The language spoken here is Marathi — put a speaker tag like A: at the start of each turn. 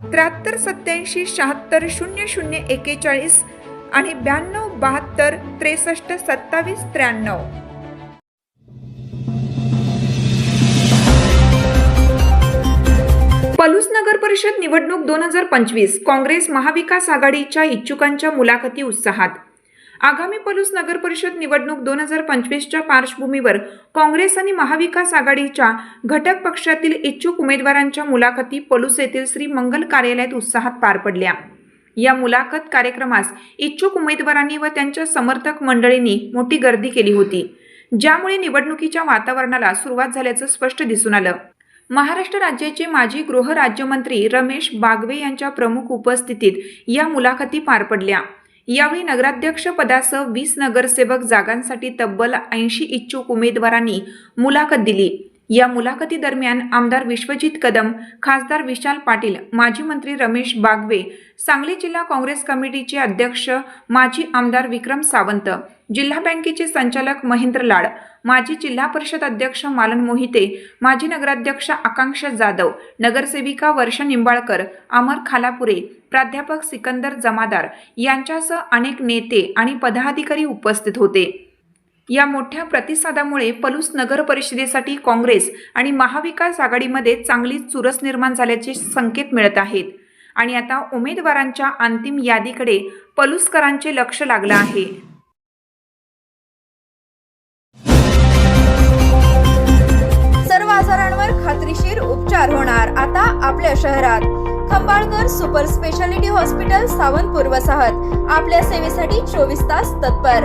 A: त्र्याहत्तर सत्याऐंशी शहात्तर शून्य शून्य एकेचाळीस आणि ब्याण्णव बहात्तर त्रेसष्ट सत्तावीस त्र्याण्णव. पलूस नगर परिषद निवडणूक दोन हजार पंचवीस काँग्रेस महाविकास आघाडीच्या इच्छुकांच्या मुलाखती उत्साहात. आगामी पलूस नगर परिषद निवडणूक दोन हजार पंचवीसच्या पार्श्वभूमीवर काँग्रेस आणि महाविकास आघाडीच्या घटक पक्षातील इच्छुक उमेदवारांच्या मुलाखती पलूस येथील श्री मंगल कार्यालयात उत्साहात पार पडल्या. या मुलाखत कार्यक्रमास इच्छुक उमेदवारांनी व त्यांच्या समर्थक मंडळींनी मोठी गर्दी केली होती. ज्यामुळे निवडणुकीच्या वातावरणाला सुरुवात झाल्याचं स्पष्ट दिसून आलं. महाराष्ट्र राज्याचे माजी गृह राज्यमंत्री रमेश बागवे यांच्या प्रमुख उपस्थितीत या मुलाखती पार पडल्या. यावेळी नगराध्यक्ष पदासह वीस नगरसेवक जागांसाठी तब्बल ऐंशी इच्छुक उमेदवारांनी मुलाखत दिली. या मुलाखती दरम्यान आमदार विश्वजित कदम खासदार विशाल पाटील माजी मंत्री रमेश बागवे सांगली जिल्हा काँग्रेस कमिटीचे अध्यक्ष माजी आमदार विक्रम सावंत जिल्हा बँकेचे संचालक महेंद्र लाड माजी जिल्हा परिषद अध्यक्ष मालन मोहिते माजी नगराध्यक्ष आकांक्षा जाधव नगरसेविका वर्ष निंबाळकर अमर खालापुरे प्राध्यापक सिकंदर जमादार यांच्यासह अनेक नेते आणि पदाधिकारी उपस्थित होते. या मोठ्या प्रतिसादामुळे पलूस नगर परिषदेसाठी काँग्रेस आणि महाविकास आघाडीमध्ये चांगली चुरस निर्माण झाल्याचे संकेत मिळत आहेत. आणि आता उमेदवारांच्या अंतिम यादीकडे पलूसकरांचे लक्ष लागलं आहे.
B: सर्व आजारांवर खात्रीशीर उपचार होणार आता आपल्या शहरात. Khambalkar super speciality hospital Sawantpur वसाहत आपल्या सेवेसाठी चोवीस तास तत्पर.